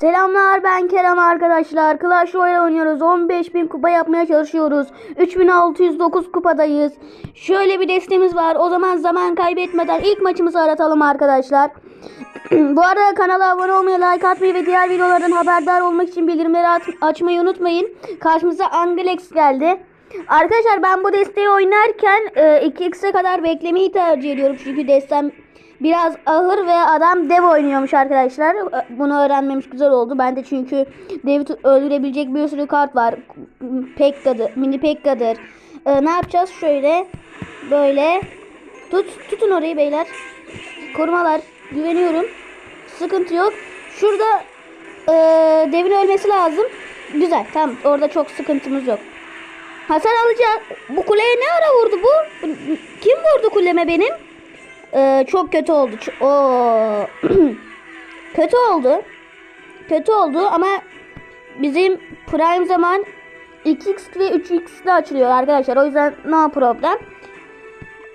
Selamlar ben Kerem arkadaşlar. Clash Royale oynuyoruz. 15.000 kupa yapmaya çalışıyoruz. 3609 kupadayız. Şöyle bir destemiz var. O zaman zaman kaybetmeden ilk maçımızı aratalım arkadaşlar. Bu arada kanala abone olmayı, like atmayı ve diğer videolardan haberdar olmak için bildirimleri açmayı unutmayın. Karşımıza Angelex geldi. Arkadaşlar ben bu desteği oynarken e, 2x'e kadar beklemeyi tercih ediyorum. Çünkü destem biraz ağır ve adam dev oynuyormuş arkadaşlar. Bunu öğrenmemiş güzel oldu. Ben de çünkü devi öldürebilecek bir sürü kart var. Pekka'dır, mini Pekka'dır. E, ne yapacağız? Şöyle böyle tut tutun orayı beyler. Korumalar güveniyorum. Sıkıntı yok. Şurada e, devin ölmesi lazım. Güzel tamam orada çok sıkıntımız yok. Hasar alacak. Bu kuleye ne ara vurdu bu? Kim vurdu kuleme benim? Ee, çok kötü oldu. Oo. kötü oldu. Kötü oldu ama bizim prime zaman 2x ve 3x de açılıyor arkadaşlar. O yüzden no problem.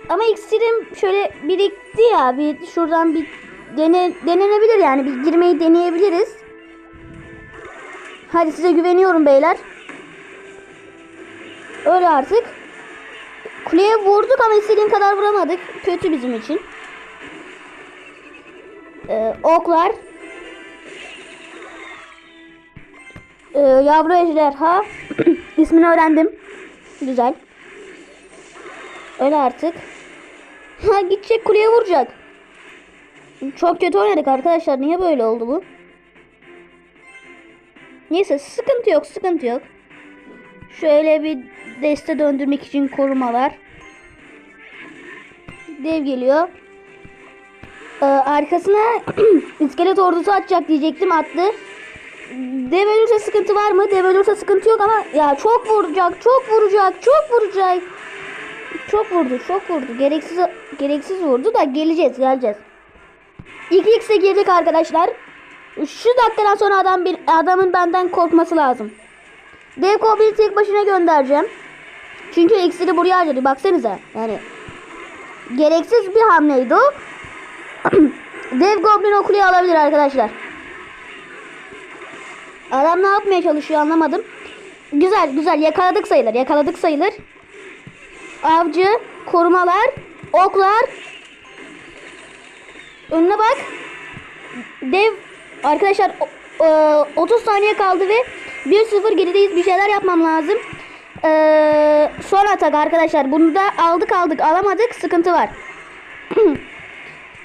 Ama iksirim şöyle birikti ya. Bir şuradan bir dene, denenebilir yani. Bir girmeyi deneyebiliriz. Hadi size güveniyorum beyler. Öyle artık. Kuleye vurduk ama istediğim kadar vuramadık. Kötü bizim için. Ee, oklar. Ee, yavru ejderha. İsmini öğrendim. Güzel. Öyle artık. Ha gidecek kuleye vuracak. Çok kötü oynadık arkadaşlar. Niye böyle oldu bu? Neyse sıkıntı yok sıkıntı yok. Şöyle bir deste döndürmek için korumalar. Dev geliyor. Ee, arkasına iskelet ordusu atacak diyecektim attı. Dev ölürse sıkıntı var mı? Dev ölürse sıkıntı yok ama ya çok vuracak, çok vuracak, çok vuracak. Çok vurdu, çok vurdu. Gereksiz gereksiz vurdu da geleceğiz, geleceğiz. 2x'e girdik arkadaşlar. Şu dakikadan sonra adam bir adamın benden korkması lazım. Dev Goblin'i tek başına göndereceğim. Çünkü iksiri buraya harcadı. Baksanıza. Yani gereksiz bir hamleydi o. Dev Goblin o kuleyi alabilir arkadaşlar. Adam ne yapmaya çalışıyor anlamadım. Güzel güzel yakaladık sayılır. Yakaladık sayılır. Avcı, korumalar, oklar. Önüne bak. Dev arkadaşlar o- e, 30 saniye kaldı ve 1-0 gerideyiz. Bir şeyler yapmam lazım. Ee, son atak arkadaşlar. Bunu da aldık aldık alamadık. Sıkıntı var.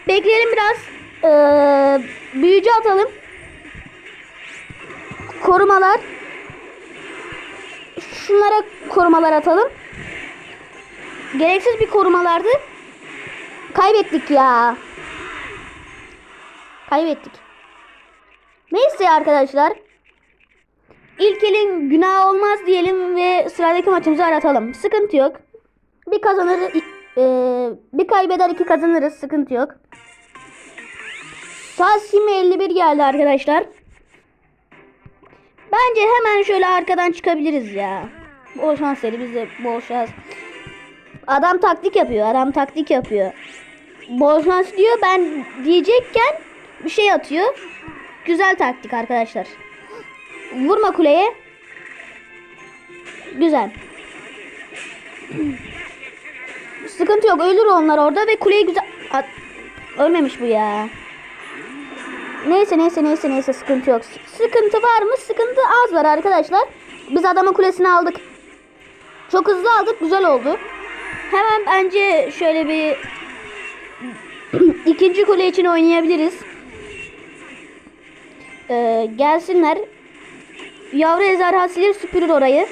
Bekleyelim biraz. Ee, büyücü atalım. Korumalar. Şunlara korumalar atalım. Gereksiz bir korumalardı. Kaybettik ya. Kaybettik. Neyse arkadaşlar. İlk elin günah olmaz diyelim ve sıradaki maçımızı aratalım. Sıkıntı yok. Bir kazanır, e, bir kaybeder iki kazanırız. Sıkıntı yok. Saat şimdi 51 geldi arkadaşlar. Bence hemen şöyle arkadan çıkabiliriz ya. Bol şans seri bize bol şans. Adam taktik yapıyor. Adam taktik yapıyor. Bol şans diyor. Ben diyecekken bir şey atıyor. Güzel taktik arkadaşlar. Vurma kuleye. Güzel. Sıkıntı yok. Ölür onlar orada ve kuleyi güzel... At... Ölmemiş bu ya. Neyse neyse neyse neyse sıkıntı yok. Sıkıntı var mı? Sıkıntı az var arkadaşlar. Biz adamın kulesini aldık. Çok hızlı aldık. Güzel oldu. Hemen bence şöyle bir ikinci kule için oynayabiliriz. Ee, gelsinler. Yavru ejderha silir süpürür orayı.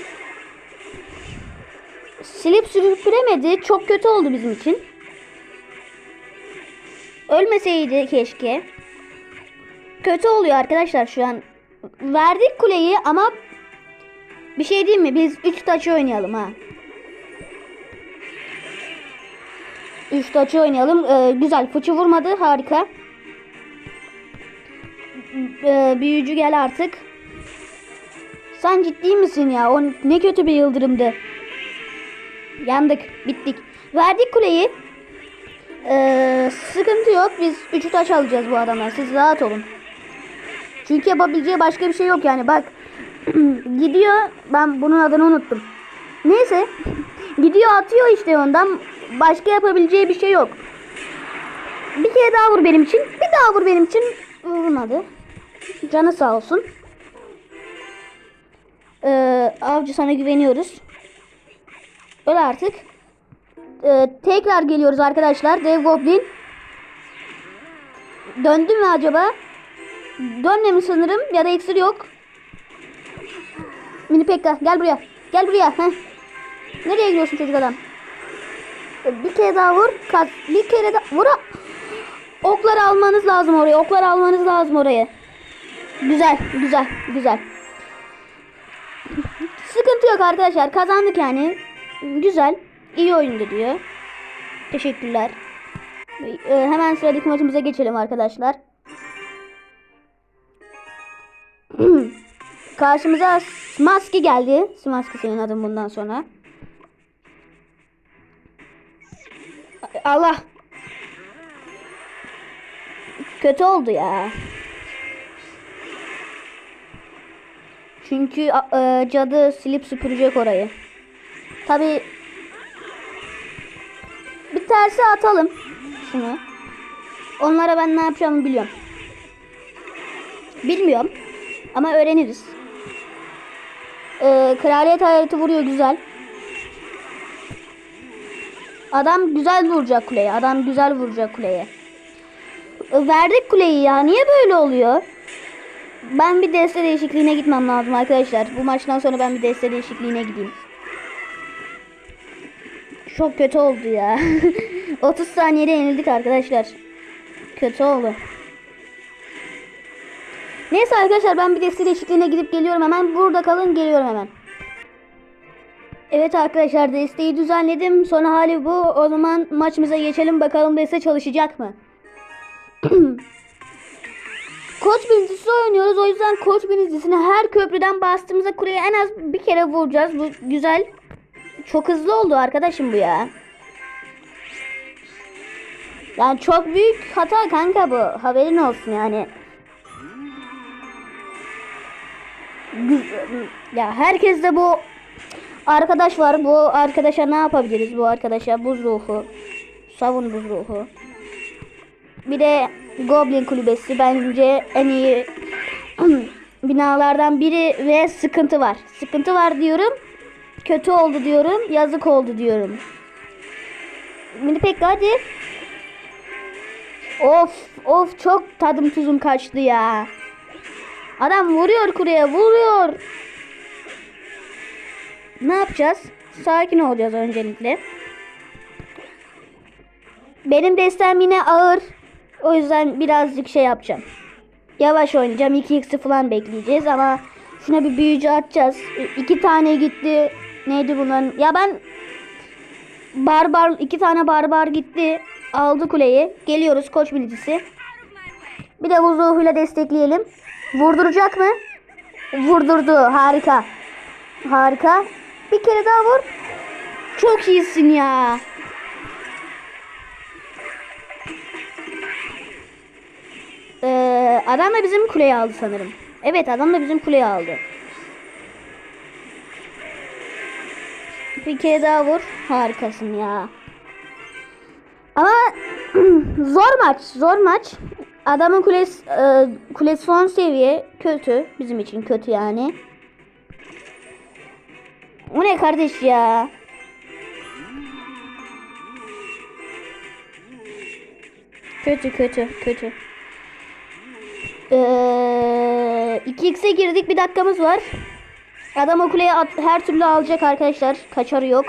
Silip süpüremedi. Çok kötü oldu bizim için. Ölmeseydi keşke. Kötü oluyor arkadaşlar şu an. Verdik kuleyi ama bir şey diyeyim mi? Biz 3 taçı oynayalım ha. 3 taçı oynayalım. Ee, güzel. Fıçı vurmadı. Harika. Ee, büyücü gel artık. Sen ciddi misin ya? O ne kötü bir yıldırımdı. Yandık. Bittik. Verdik kuleyi. Ee, sıkıntı yok. Biz 3 taç alacağız bu adamlar. Siz rahat olun. Çünkü yapabileceği başka bir şey yok yani bak. Gidiyor ben bunun adını unuttum. Neyse. Gidiyor atıyor işte ondan. Başka yapabileceği bir şey yok. Bir kere daha vur benim için. Bir daha vur benim için. Vurmadı. Canı sağ olsun. Ee, avcı sana güveniyoruz. Öyle artık. Ee, tekrar geliyoruz arkadaşlar. Dev Goblin. Döndü mü acaba? Dönmemiş sanırım. Ya da iksir yok. Mini Pekka gel buraya. Gel buraya. Heh. Nereye gidiyorsun çocuk adam? Ee, Bir kere daha vur. Kaç. Bir kere daha vur. Okları almanız lazım oraya. Okları almanız lazım oraya. Güzel, güzel, güzel. Sıkıntı yok arkadaşlar. Kazandık yani. Güzel. İyi oyundu diyor. Teşekkürler. Ee, hemen sıradaki maçımıza geçelim arkadaşlar. Karşımıza Smaski geldi. Smaski senin adın bundan sonra. Allah. Kötü oldu ya. Çünkü e, cadı silip süpürecek orayı. Tabi bir tersi atalım şunu. Onlara ben ne yapacağımı biliyorum. Bilmiyorum ama öğreniriz. Ee, kraliyet hayaleti vuruyor güzel. Adam güzel vuracak kuleye. Adam güzel vuracak kuleye. Ee, Verdik kuleyi ya. Niye böyle oluyor? Ben bir deste değişikliğine gitmem lazım arkadaşlar. Bu maçtan sonra ben bir deste değişikliğine gideyim. Çok kötü oldu ya. 30 saniyede yenildik arkadaşlar. Kötü oldu. Neyse arkadaşlar ben bir deste değişikliğine gidip geliyorum hemen. Burada kalın geliyorum hemen. Evet arkadaşlar desteği düzenledim. Sonra hali bu. O zaman maçımıza geçelim bakalım deste çalışacak mı? Koç birincisi oynuyoruz. O yüzden koç birincisini her köprüden bastığımızda kuleye en az bir kere vuracağız. Bu güzel. Çok hızlı oldu arkadaşım bu ya. Yani çok büyük hata kanka bu. Haberin olsun yani. Ya herkes de bu arkadaş var. Bu arkadaşa ne yapabiliriz? Bu arkadaşa buz ruhu. Savun buz ruhu. Bir de Goblin kulübesi bence en iyi binalardan biri ve sıkıntı var. Sıkıntı var diyorum. Kötü oldu diyorum. Yazık oldu diyorum. Mini pek hadi. Of of çok tadım tuzum kaçtı ya. Adam vuruyor kureye vuruyor. Ne yapacağız? Sakin olacağız öncelikle. Benim destem yine ağır. O yüzden birazcık şey yapacağım. Yavaş oynayacağım. 2x'i falan bekleyeceğiz ama şuna bir büyücü atacağız. İki tane gitti. Neydi bunların? Ya ben barbar iki tane barbar gitti. Aldı kuleyi. Geliyoruz koç bilicisi. Bir de vuzuhuyla destekleyelim. Vurduracak mı? Vurdurdu. Harika. Harika. Bir kere daha vur. Çok iyisin ya. Ee, adam da bizim kuleyi aldı sanırım. Evet adam da bizim kuleyi aldı. Bir kere daha vur. Harikasın ya. Ama zor maç. Zor maç. Adamın kulesi, e, kulesi son seviye. Kötü. Bizim için kötü yani. O ne kardeş ya? Kötü kötü kötü. Ee, 2x'e girdik. Bir dakikamız var. Adam o kuleye at- her türlü alacak arkadaşlar. Kaçarı yok.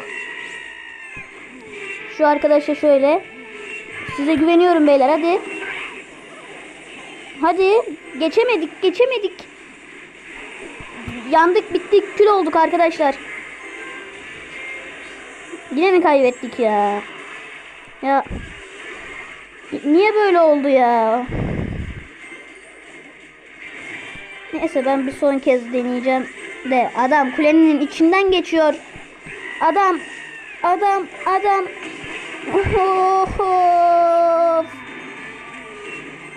Şu arkadaşa şöyle. Size güveniyorum beyler hadi. Hadi. Geçemedik geçemedik. Yandık bittik kül olduk arkadaşlar. Yine mi kaybettik ya? Ya. Niye böyle oldu ya? Neyse ben bir son kez deneyeceğim de adam kulenin içinden geçiyor. Adam adam adam Of.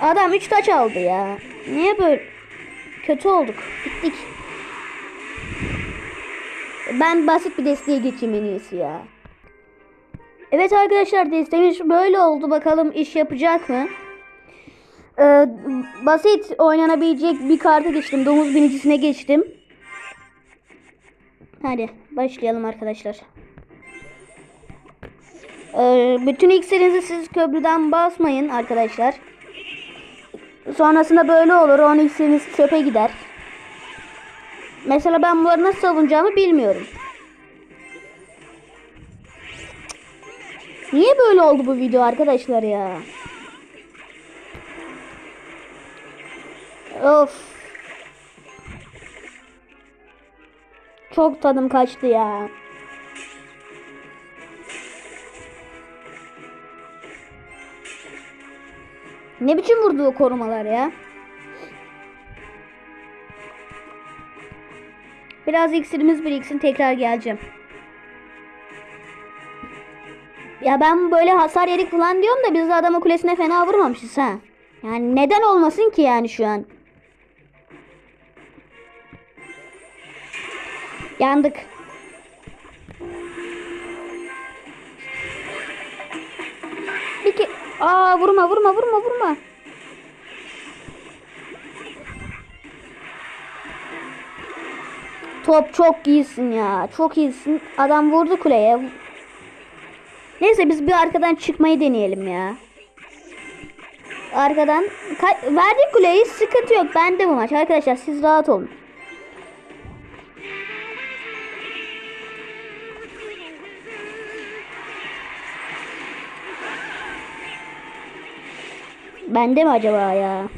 Adam 3 taç aldı ya. Niye böyle? kötü olduk. Gittik. Ben basit bir desteğe geçeyim en iyisi ya. Evet arkadaşlar desteğimiz böyle oldu. Bakalım iş yapacak mı? Ee, basit oynanabilecek bir karta geçtim. Domuz binicisine geçtim. Hadi başlayalım arkadaşlar. Ee, bütün iksirinizi siz köprüden basmayın arkadaşlar. Sonrasında böyle olur. 10 iksiriniz çöpe gider. Mesela ben bunları nasıl savunacağımı bilmiyorum. Niye böyle oldu bu video arkadaşlar ya? Of. Çok tadım kaçtı ya. Ne biçim vurdu o korumalar ya? Biraz iksirimiz biriksin tekrar geleceğim. Ya ben böyle hasar yedik falan diyorum da biz de adamın kulesine fena vurmamışız ha. Yani neden olmasın ki yani şu an? Yandık. İki. Aa vurma vurma vurma vurma. Top çok iyisin ya. Çok iyisin. Adam vurdu kuleye. Neyse biz bir arkadan çıkmayı deneyelim ya. Arkadan Ka- verdik kuleyi sıkıntı yok. Bende bu maç arkadaşlar siz rahat olun. Bende mi acaba ya?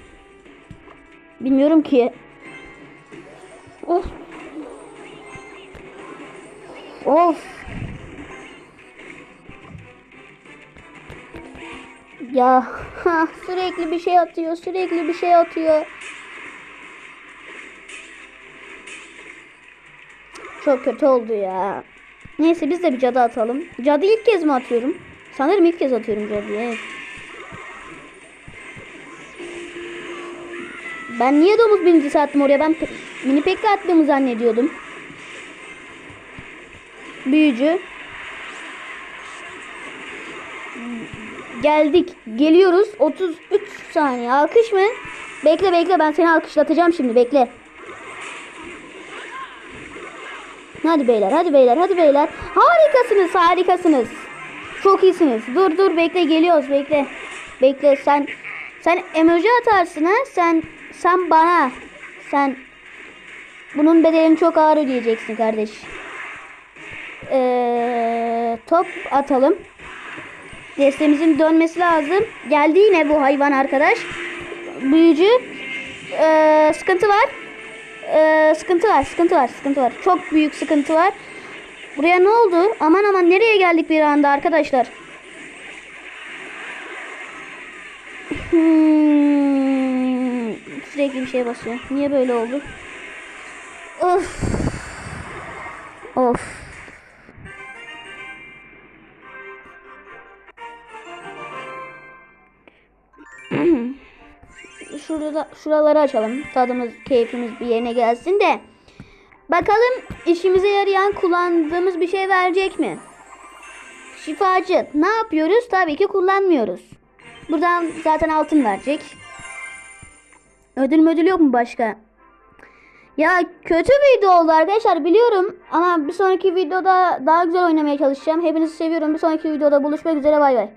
Bilmiyorum ki. Of. Of. Ya sürekli bir şey atıyor, sürekli bir şey atıyor. Çok kötü oldu ya. Neyse biz de bir cadı atalım. Cadı ilk kez mi atıyorum? Sanırım ilk kez atıyorum cadıya. Evet. Ben niye domuz birincisi attım oraya? Ben mini pekka attığımı zannediyordum. Büyücü. Geldik. Geliyoruz. 33 saniye. Alkış mı? Bekle bekle ben seni alkışlatacağım şimdi. Bekle. Hadi beyler hadi beyler hadi beyler. Harikasınız harikasınız. Çok iyisiniz. Dur dur bekle geliyoruz bekle. Bekle sen sen emoji atarsın ha. Sen sen bana sen bunun bedelini çok ağır ödeyeceksin kardeş. Ee, top atalım. Destemizin dönmesi lazım. Geldi yine bu hayvan arkadaş. Büyücü. Ee, sıkıntı var. Ee, sıkıntı var. Sıkıntı var. Sıkıntı var. Çok büyük sıkıntı var. Buraya ne oldu? Aman aman nereye geldik bir anda arkadaşlar? Hmm, sürekli bir şey basıyor. Niye böyle oldu? Of. Of. Şurada şuraları açalım. Tadımız, keyfimiz bir yerine gelsin de. Bakalım işimize yarayan kullandığımız bir şey verecek mi? Şifacı. Ne yapıyoruz? Tabii ki kullanmıyoruz. Buradan zaten altın verecek. Ödül müdül yok mu başka? Ya kötü video oldu arkadaşlar biliyorum. Ama bir sonraki videoda daha güzel oynamaya çalışacağım. Hepinizi seviyorum. Bir sonraki videoda buluşmak üzere bay bay.